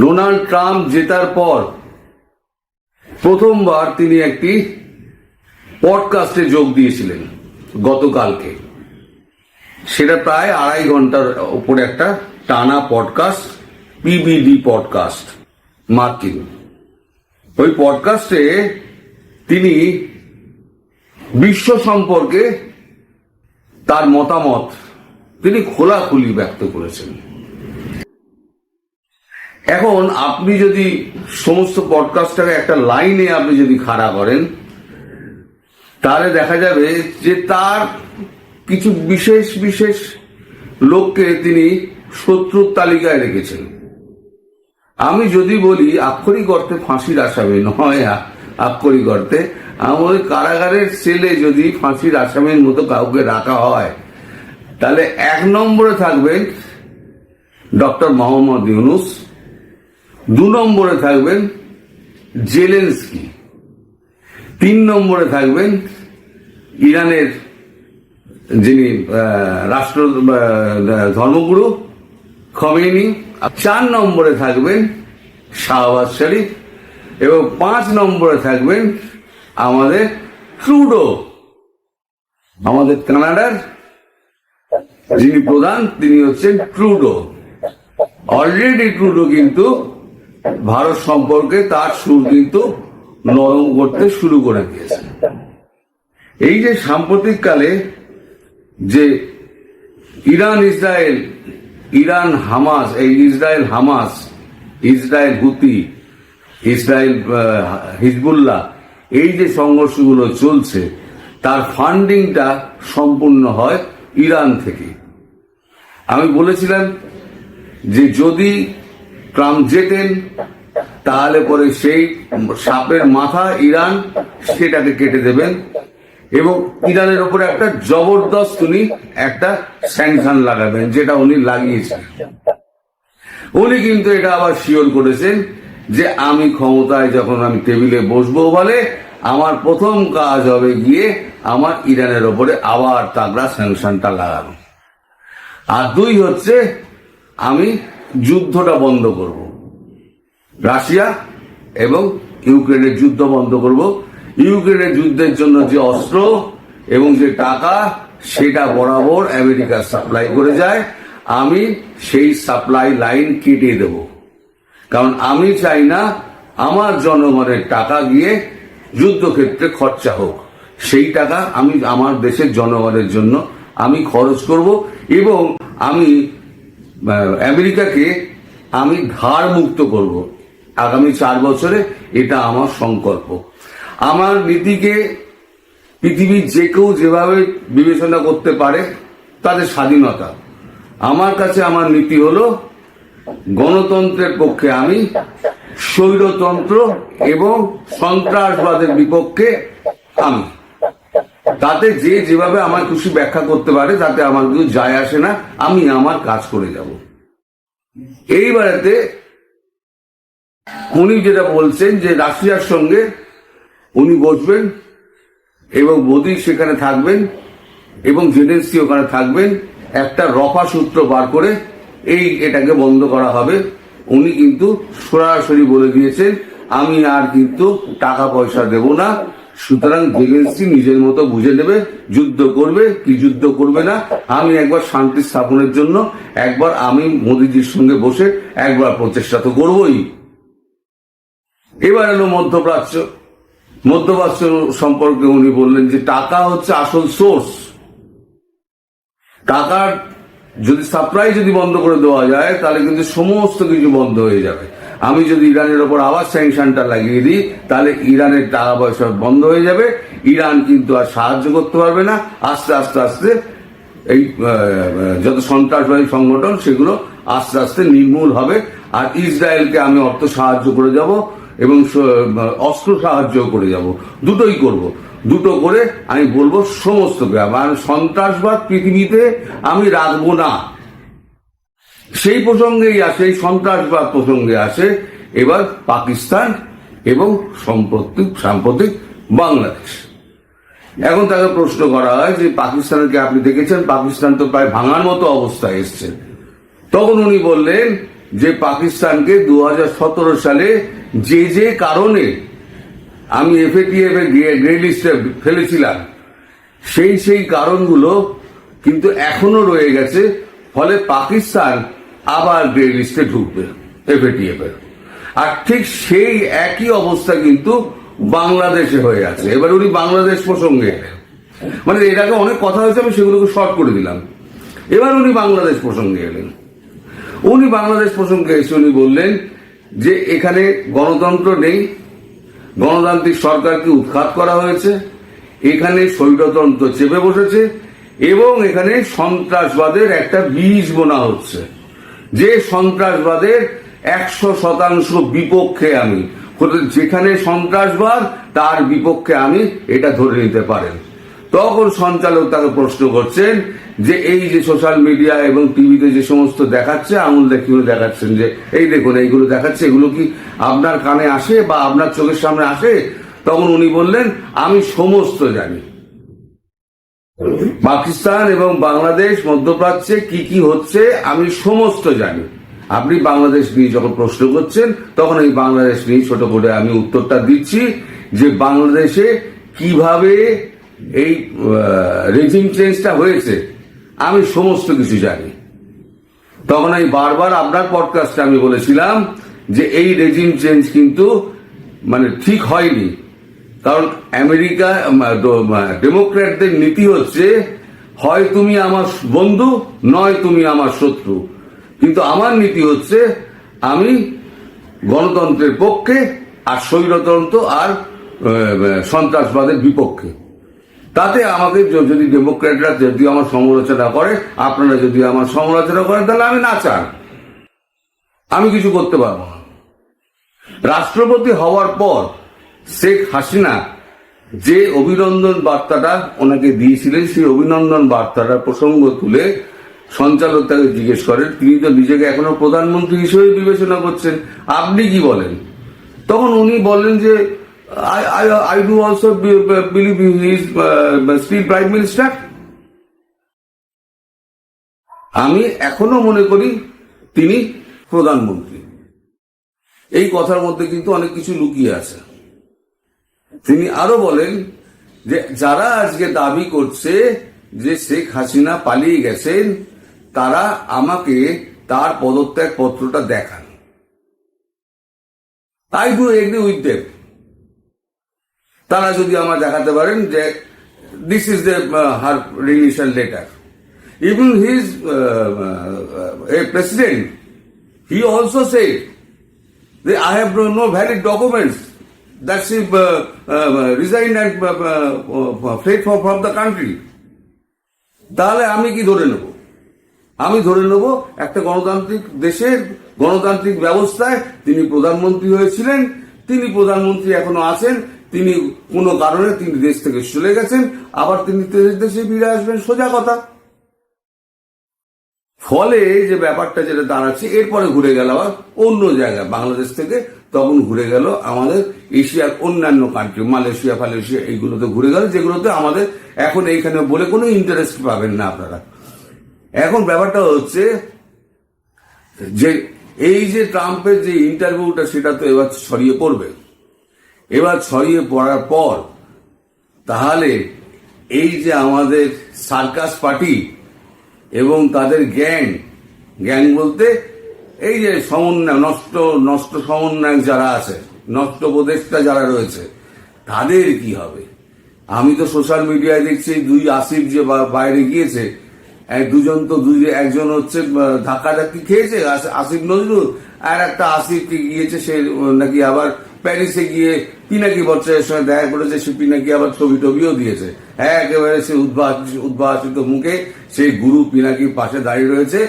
Donald Trump জেতার পর প্রথমবার তিনি একটি পডকাস্টে যোগ দিয়েছিলেন গতকালকে। সেটা প্রায় আড়াই ঘণ্টার উপরে একটা টানা পডকাস্ট পিবিডি পডকাস্ট, মার্কিন। ওই পডকাস্টে তিনি বিশ্ব সম্পর্কে তার মতামত তিনি খোলাখুলি ব্যক্ত করেছেন। এখন আপনি যদি সমস্ত পডকাস্টটাকে একটা লাইনে আপনি যদি খাড়া করেন, তাহলে দেখা যাবে যে তার কিছু বিশেষ বিশেষ লোককে তিনি শত্রুর তালিকায় রেখেছেন। আমি যদি বলি, আক্ষরিক অর্থে ফাঁসির আসামি নয়, আক্ষরিক অর্থে। আমাদের কারাগারের সেলে যদি ফাঁসির আসামির মতো কাউকে রাখা হয়, তাহলে এক নম্বরে থাকবেন ডক্টর মোহাম্মদ ইউনুস দু নম্বরে থাকবেন জেলেন্সকি। তিন নম্বরে থাকবেন ইরানের যিনি রাষ্ট্র ধর্মগুরু খমেনি চার নম্বরে থাকবেন শাহবাজ শরীফ এবং পাঁচ নম্বরে থাকবেন আমাদের ট্রুডো। আমাদের কানাডার যিনি প্রধান, তিনি হচ্ছেন ট্রুডো। অলরেডি ট্রুডো কিন্তু ভারত সম্পর্কে তার সুর কিন্তু নরম করতে শুরু করে দিয়েছে। এই যে সাম্প্রতিককালে যে ইরান, ইসরায়েল, ইরান, হামাস, এই Israel, Hamas, Israel, Houthi, Israel Hezbollah, এই যে সংঘর্ষগুলো চলছে, তার ফান্ডিংটা সম্পূর্ণ হয় ইরান থেকে। আমি বলেছিলাম যে যদি ট্রাম্প জেতেন তাহলে পরে সেই সাপের মাথা ইরান সেটাকে কেটে দেবেন। এবং ইরানের উপরে একটা জবরদস্ত উনি একটা স্যাংশন লাগাবেন, যেটা উনি লাগিয়েছেন উনি কিন্তু এটা আবার শিওর করেছেন যে আমি ক্ষমতায় যখন আমি টেবিলে বসবো বলে, আমার প্রথম কাজ হবে গিয়ে আমার ইরানের ওপরে আবার তাগড়া স্যাংশনটা লাগানো। আর দুই হচ্ছে, আমি যুদ্ধটা বন্ধ করব। রাশিয়া এবং ইউক্রেনের যুদ্ধ বন্ধ করব। ইউক্রেনের যুদ্ধের জন্য যে অস্ত্র এবং যে টাকা, সেটা বরাবর আমেরিকা সাপ্লাই করে যায়। আমি সেই সাপ্লাই লাইন কেটে দেব। কারণ আমি চাই না আমার জনগণের টাকা গিয়ে যুদ্ধক্ষেত্রে খরচা হোক। সেই টাকা আমি আমার দেশের জনগণের জন্য আমি খরচ করব এবং আমি আমেরিকাকে আমি ধার মুক্ত করব। আগামী চার বছরে এটা আমার সংকল্প। আমার নীতিকে পৃথিবীর যে কেউ যেভাবে বিবেচনা করতে পারে, তাদের স্বাধীনতা। আমার কাছে আমার নীতি হলো, গণতন্ত্রের পক্ষে আমি স্বৈরতন্ত্র এবং সন্ত্রাসবাদের বিপক্ষে আমি। তাতে যে যেভাবে আমার খুশি ব্যাখ্যা করতে পারে তাতে আমার কিছু যায় আসে না, আমি আমার কাজ করে যাব। এইবারেতে উনি যেটা বলছেন, যে রাশিয়ার সঙ্গে উনি বসবেন এবং মোদী সেখানে থাকবেন এবং জেনেন্সি ওখানে থাকবেন। একটা রফা সূত্র বার করে এই এটাকে বন্ধ করা হবে। উনি কিন্তু সরাসরি বলে দিয়েছেন, আমি আর কিন্তু টাকা পয়সা দেব না। সুতরাং জেলেন্সি নিজের মতো বুঝে নেবে, যুদ্ধ করবে, কি যুদ্ধ করবে না। আমি একবার শান্তি স্থাপনের জন্য, একবার আমি মোদিজির সঙ্গে বসে একবার প্রচেষ্টা তো করবই। এবার এলো মধ্যপ্রাচ্য। মধ্যপ্রাচ্য সম্পর্কে উনি বললেন যে টাকা হচ্ছে আসল সোর্স। টাকার যদি সাপ্লাই যদি বন্ধ করে দেওয়া যায়, তাহলে কিন্তু সমস্ত কিছু বন্ধ হয়ে যাবে। আমি যদি ইরানের ওপর আবার স্যাংশনটা লাগিয়ে দিই, তাহলে ইরানের টাকা পয়সা বন্ধ হয়ে যাবে। ইরান কিন্তু আর সাহায্য করতে পারবে না। আস্তে আস্তে আস্তে এই যত সন্ত্রাসবাদী সংগঠন, সেগুলো আস্তে আস্তে নির্মূল হবে। আর ইসরায়েলকে আমি অর্থ সাহায্য করে যাব এবং অস্ত্র সাহায্য করে যাব। দুটোই করব। দুটো করে আমি বলব সমস্ত আমার সন্ত্রাসবাদ পৃথিবীতে আমি রাখব না। সেই প্রসঙ্গেই আসে, এই সন্ত্রাসবাদ প্রসঙ্গে আসে, এবার পাকিস্তান এবং সম্প্রতি সাম্প্রতিক বাংলাদেশ। এখন তাকে প্রশ্ন করা হয় যে পাকিস্তানকে আপনি দেখেছেন? পাকিস্তান তো প্রায় ভাঙার মতো অবস্থায় এসছে। তখন উনি বললেন যে পাকিস্তানকে দু হাজার সতেরো সালে যে যে কারণে আমি এফএটিএফ এর গ্রে লিস্টে ফেলেছিলাম, সেই সেই কারণগুলো কিন্তু এখনও রয়ে গেছে। ফলে পাকিস্তান আবার গ্রে লিস্টে ঢুকবে এফএটিএফ এর। আর ঠিক সেই একই অবস্থা কিন্তু বাংলাদেশে হয়ে আছে। এবার উনি বাংলাদেশ প্রসঙ্গে। মানে এর আগে অনেক কথা হয়েছে, আমি সেগুলোকে শর্ট করে দিলাম। এবার উনি বাংলাদেশ প্রসঙ্গে এলেন। উনি বাংলাদেশ প্রসঙ্গে এসে উনি বললেন যে এখানে গণতন্ত্র নেই, গণতান্ত্রিক সরকারকে উৎখাত করা হয়েছে, এখানে স্বৈরতন্ত্র চেপে বসেছে, এবং এখানে সন্ত্রাসবাদের একটা বীজ বোনা হচ্ছে। যে সন্ত্রাসবাদের একশো শতাংশ বিপক্ষে আমি। যেখানে সন্ত্রাসবাদ, তার বিপক্ষে আমি এটা ধরে নিতে পারেন। তখন সঞ্চালক তাকে প্রশ্ন করছেন যে, এই যে সোশ্যাল মিডিয়া এবং টিভিতে যে সমস্ত দেখাচ্ছে, আঙুল দেখিয়ে দেখাচ্ছেন যে, এই দেখুন, এইগুলো দেখাচ্ছে, এগুলো কি আপনার কানে আসে বা আপনার চোখের সামনে আসে? তখন উনি বললেন, আমি সমস্ত জানি। পাকিস্তান এবং বাংলাদেশ মধ্যপ্রাচ্যে কি কি হচ্ছে আমি সমস্ত জানি। আপনি বাংলাদেশ নিয়ে যখন প্রশ্ন করছেন, তখন এই বাংলাদেশ নিয়ে ছোট করে আমি উত্তরটা দিচ্ছি যে বাংলাদেশে কীভাবে এই রেজিম চেঞ্জটা হয়েছে, আমি সমস্ত কিছু জানি। তখন আমি বারবার আপনার পডকাস্টে আমি বলেছিলাম যে এই রেজিম চেঞ্জ কিন্তু মানে ঠিক হয়নি। কারণ আমেরিকা ডেমোক্র্যাটদের নীতি হচ্ছে, হয় তুমি আমার বন্ধু, নয় তুমি আমার শত্রু। কিন্তু আমার নীতি হচ্ছে, আমি গণতন্ত্রের পক্ষে আর স্বৈরতন্ত্র আর সন্ত্রাসবাদের বিপক্ষে। তাতে আমাকে যদি ডেমোক্র্যাটরা যদি আমার সমালোচনা করে, আপনারা যদি আমার সমালোচনা করেন, তাহলে আমি না চান আমি কিছু করতে পারব না। রাষ্ট্রপতি হওয়ার পর শেখ হাসিনা যে অভিনন্দন বার্তাটা ওনাকে দিয়েছিলেন সেই অভিনন্দন বার্তাটা প্রসঙ্গ তুলে সঞ্চালক তাকে জিজ্ঞেস করেন তিনি তো নিজেকে এখনও প্রধানমন্ত্রী হিসেবে বিবেচনা করছেন আপনি কি বলেন? তখন উনি বলেন যে also be- be- believe he is uh, still prime minister. আমি এখনও মনে করি তিনি প্রধানমন্ত্রী। এই কথার মধ্যে কিন্তু অনেক কিছু লুকিয়ে আছে। তিনি আরও বলেন যে, যারা আজকে দাবি করছে যে শেখ হাসিনা পালিয়ে গেছেন, তারা আমাকে তার পদত্যাগ পত্রটা দেখান। I do agree with them তারা যদি আমার দেখাতে পারেন যে this is the her resignation letter even his a president he also say I have no valid documents that she resign and fled from the country তাহলে আমি কি ধরে নেব? আমি ধরে নেব একটা গণতান্ত্রিক দেশের গণতান্ত্রিক ব্যবস্থায় তিনি প্রধানমন্ত্রী হয়েছিলেন, তিনি প্রধানমন্ত্রী এখনও আছেন, তিনি কোনো কারণে তিনি দেশ থেকে চলে গেছেন, আবার তিনি দেশে ফিরে আসবেন, সোজা কথা। ফলে যে ব্যাপারটা যেটা দাঁড়াচ্ছে, এরপরে ঘুরে গেল আবার অন্য জায়গায় বাংলাদেশ থেকে তখন ঘুরে গেল আমাদের এশিয়ার অন্যান্য কান্ট্রি মালয়েশিয়া ফালেশিয়া এইগুলোতে ঘুরে গেল, যেগুলোতে আমাদের এখন এইখানে বলে কোনো ইন্টারেস্ট পাবেন না আপনারা। এখন ব্যাপারটা হচ্ছে যে এই যে ট্রাম্পের যে ইন্টারভিউটা সেটা তো এবার ছড়িয়ে পড়বে। এবার ছড়িয়ে পড়ার পর, তাহলে এই যে আমাদের সার্কাস পার্টি এবং তাদের গ্যাং গ্যাং বলতে এই যে সমন্বয়, নষ্ট নষ্ট সমন্বয়ক যারা আছে, নষ্ট উপদেষ্টা যারা রয়েছে, তাদের কি হবে? আমি তো সোশ্যাল মিডিয়ায় দেখছি, দুই আসিফ যে বাইরে গিয়েছে দুজন তো দুই একজন হচ্ছে ধাক্কা ধাক্কি খেয়েছে আসিফ নজরুল, আর একটা আসিফ কি গিয়েছে, সে নাকি আবার প্যারিসে গিয়ে পিনাকি ভট্টাচার্যের সঙ্গে দেখা করেছে, সে পিনাকি আবার ছবি টবিও দিয়েছে। হ্যাঁ একেবারে সে উদ্ভাসিত মুখে, সেই গুরু পিনাকির পাশে দাঁড়িয়ে রয়েছে,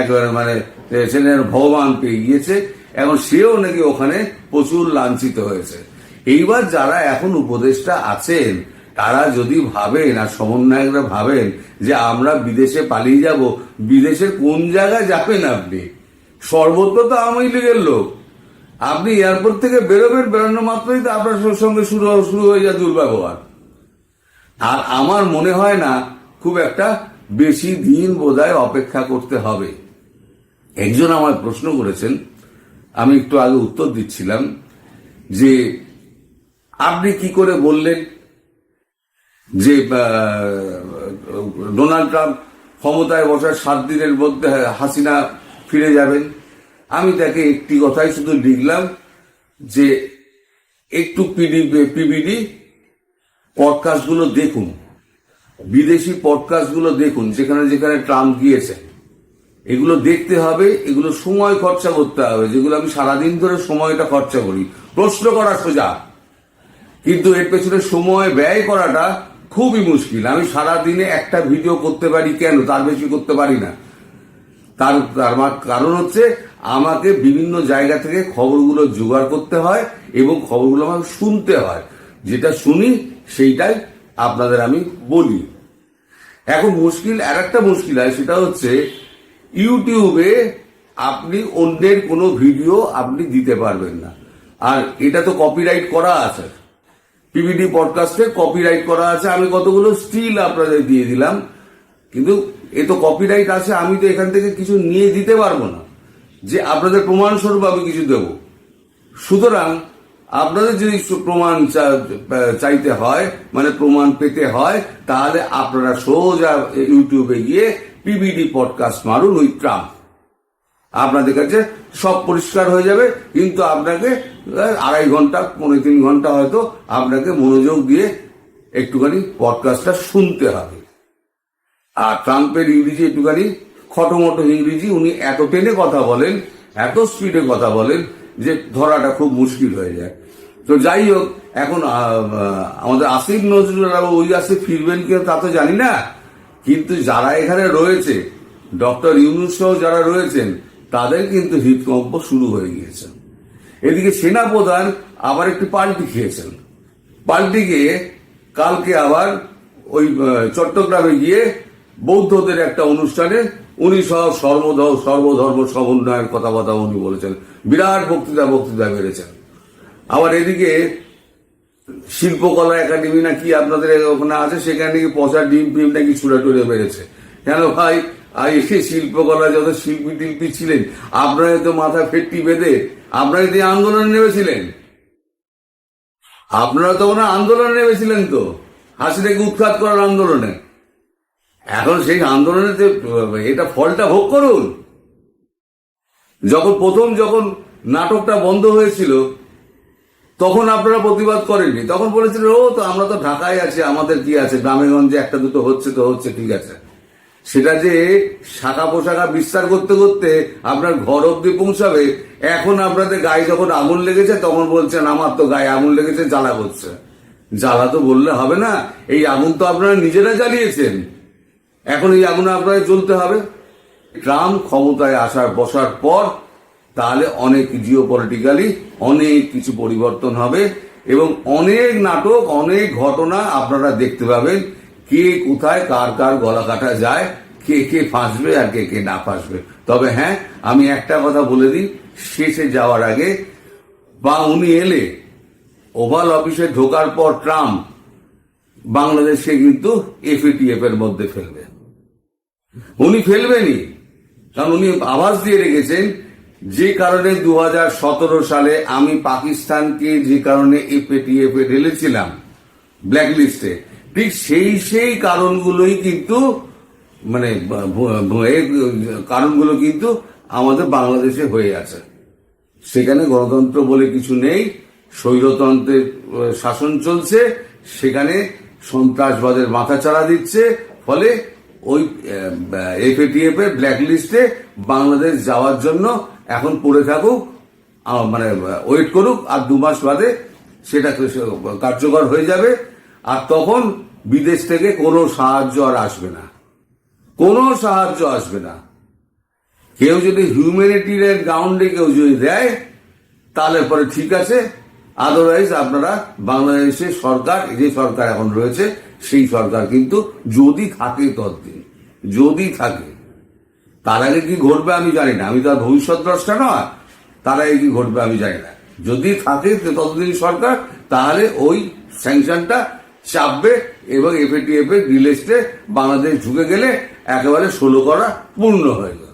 একেবারে মানে যেন ভগবান পেয়ে গিয়েছে এখন সেও নাকি ওখানে প্রচুর লাঞ্ছিত হয়েছে। এইবার যারা এখন উপদেষ্টা আছেন, তারা যদি ভাবেন, আর সমন্বয়করা ভাবেন, যে আমরা বিদেশে পালিয়ে যাব, বিদেশে কোন জায়গায় যাবেন আপনি? সর্বত্র তো আওয়ামী লীগের লোক। আপনি এয়ারপোর্ট থেকে বেরোবেন, বেরোনো মাত্রই তো আপনার সঙ্গে শুরু শুরু হয়ে যায় দুর্ব্যবহার। আর আমার মনে হয় না, খুব একটা বেশি দিন বোধহয় অপেক্ষা করতে হবে। একজন আমার প্রশ্ন করেছেন, আমি একটু আগে উত্তর দিচ্ছিলাম যে, আপনি কি করে বললেন যে ডোনাল্ড ট্রাম্প ক্ষমতায় বসার সাত দিনের মধ্যে হাসিনা ফিরে যাবেন? আমি তাকে একটি কথাই শুধু লিখলাম যে, একটু পিডি, পিবিডি পডকাস্টগুলো দেখুন, বিদেশি পডকাস্টগুলো দেখুন, যেখানে যেখানে ট্রাম্প গিয়েছে এগুলো দেখতে হবে, এগুলো সময় খরচা করতে হবে, যেগুলো আমি সারাদিন ধরে সময়টা খরচা করি। প্রশ্ন করা সোজা। কিন্তু এর পেছনে সময় ব্যয় করাটা খুবই মুশকিল। আমি সারা দিনে একটা ভিডিও করতে পারি কেন? তার বেশি করতে পারি না। তার তার কারণ হচ্ছে আমাকে বিভিন্ন জায়গা থেকে খবরগুলো জোগাড় করতে হয় এবং খবরগুলো আমাকে শুনতে হয়। যেটা শুনি, সেইটাই আপনাদের আমি বলি। এখন মুশকিল আর একটা মুশকিল হয়, সেটা হচ্ছে ইউটিউবে আপনি অন্যের কোনো ভিডিও আপনি দিতে পারবেন না। আর এটা তো কপিরাইট করা আছে। পিভিডি পডকাস্টে কপিরাইট করা আছে। আমি কতগুলো স্টিল আপনাদের দিয়ে দিলাম। কিন্তু এ তো কপিরাইট আছে, আমি তো এখান থেকে কিছু নিয়ে দিতে পারব না। যে আপনাদের প্রমাণস্বরূপ আমি কিছু দেব। সুতরাং আপনাদের যদি প্রমাণ চাইতে হয় মানে প্রমাণ পেতে হয়, তাহলে আপনারা সোজা ইউটিউবে গিয়ে পিবিডি পডকাস্ট মারুন ওই ট্রাম্প। আপনাদের কাছে সব পরিষ্কার হয়ে যাবে, কিন্তু আপনাকে আড়াই ঘণ্টা, পনেরো তিন ঘণ্টা হয়তো আপনাকে মনোযোগ দিয়ে একটুখানি পডকাস্টটা শুনতে হবে। আর ট্রাম্পের ইংরেজি একটুখানি, খটোমটো ইংরেজি, উনি এত টেনে কথা বলেন, এত স্পিডে কথা বলেন, যে ধরাটা খুব মুশকিল হয়ে যায়। তো যাই হোক, এখন আমাদের আসিফ নজরুল ওই আসে ফিরবেন কিনা তা তো জানি না। কিন্তু যারা এখানে রয়েছে, ডক্টর ইউনুস সহ যারা রয়েছেন, তাদের কিন্তু হৃদকম্প শুরু হয়ে গিয়েছে। এদিকে সেনাপ্রধান আবার একটু পাল্টি খেয়েছেন। পাল্টি গিয়ে কালকে আবার ওই চট্টগ্রামে গিয়ে বৌদ্ধদের একটা অনুষ্ঠানে উনি সব সর্বধ, সর্বধর্ম সমন্বয়ের কথা কথা উনি বলেছেন। বিরাট বক্তৃতা বক্তৃতা বেড়েছেন আবার এদিকে শিল্পকলা একাডেমি না কি আপনাদের ওখানে আছে, সেখানে নাকি পচা ডিম ফিম নাকি ছুড়ে টুড়ে বেড়েছে কেন ভাই? আর এসে শিল্পকলা যত শিল্পী টিল্পী ছিলেন আপনারা তো মাথা ফেটটি বেঁধে আপনারা তো আন্দোলনে নেমেছিলেন। আপনারা তো ওনার আন্দোলনে নেমেছিলেন তো। হাসিটাকে উৎখাত করার আন্দোলনে। এখন সেই আন্দোলনে এটা ফলটা ভোগ করুন। যখন প্রথম যখন নাটকটা বন্ধ হয়েছিল তখন আপনারা প্রতিবাদ করেননি। তখন বলেছিলেন, ও, তো আমরা তো ঢাকায় আছি, আমাদের কি আছে? গ্রামেগঞ্জে একটা দুটো হচ্ছে, তো হচ্ছে, ঠিক আছে। সেটা যে শাখা পোশাখা বিস্তার করতে করতে আপনার ঘর অব্দি পৌঁছাবে, এখন আপনাদের গায়ে যখন আগুন লেগেছে, তখন বলছেন, আমার তো গায়ে আগুন লেগেছে, জ্বালা করছে। জ্বালা তো বললে হবে না, এই আগুন তো আপনারা নিজেরা জ্বালিয়েছেন। এখন এই আগুনে আপনাদের জ্বলতে হবে। ট্রাম্প ক্ষমতায় আসার, বসার পর তাহলে অনেক জিও পলিটিক্যালি অনেক কিছু পরিবর্তন হবে এবং অনেক নাটক, অনেক ঘটনা আপনারা দেখতে পাবেন কে কোথায়, কার কার গলা কাটা যায়, কে কে ফাঁসবে আর কে কে না ফাঁসবে। তবে হ্যাঁ আমি একটা কথা বলে দিই, শেষে যাওয়ার আগে বা উনি এলে ওভাল অফিসে ঢোকার পর ট্রাম্প বাংলাদেশকে কিন্তু এফএটিএফ এর মধ্যে ফেলবে উনি ফেলবেনই, কারণ উনি আভাস দিয়ে রেখেছেন যে কারণে দু হাজার সতেরো সালে আমি পাকিস্তানকে যে কারণে এফএটিএফ এ ঢেলেছিলাম ব্ল্যাক লিস্টে ঠিক সেই সেই কারণগুলোই কিন্তু মানে কারণগুলো কিন্তু আমাদের বাংলাদেশে হয়ে আছে। সেখানে গণতন্ত্র বলে কিছু নেই, স্বৈরতন্ত্রের শাসন চলছে, সেখানে সন্ত্রাসবাদের মাথা চাড়া দিচ্ছে, ফলে ওই এফএটিএফ এর ব্ল্যাক লিস্টে বাংলাদেশ যাওয়ার জন্য এখন পড়ে থাকুক মানে ওয়েট করুক, আর দু মাস বাদে সেটা কার্যকর হয়ে যাবে। আর তখন বিদেশ থেকে কোনো সাহায্য আর আসবে না। কোনো সাহায্য আসবে না। কেউ যদি হিউম্যানিটির গ্রাউন্ডে কেউ যদি দেয়, তাহলে পরে ঠিক আছে। আদারওয়াইজ আপনারা বাংলাদেশের সরকার যে সরকার এখন রয়েছে, সেই সরকার কিন্তু যদি থাকে ততদিন যদি থাকে। তার আগে কি ঘটবে আমি জানি না। আমি তো আর ভবিষ্যৎ দ্রষ্টা নয়। তার আগে কি ঘটবে আমি জানি না। যদি থাকে ততদিন সরকার, তাহলে ওই স্যাংশনটা চাপবে এবং এফএটিএফ এর রিলিস্টে বাংলাদেশ ঢুকে গেলে একেবারে ষোলো করা পূর্ণ হয়ে যাবে।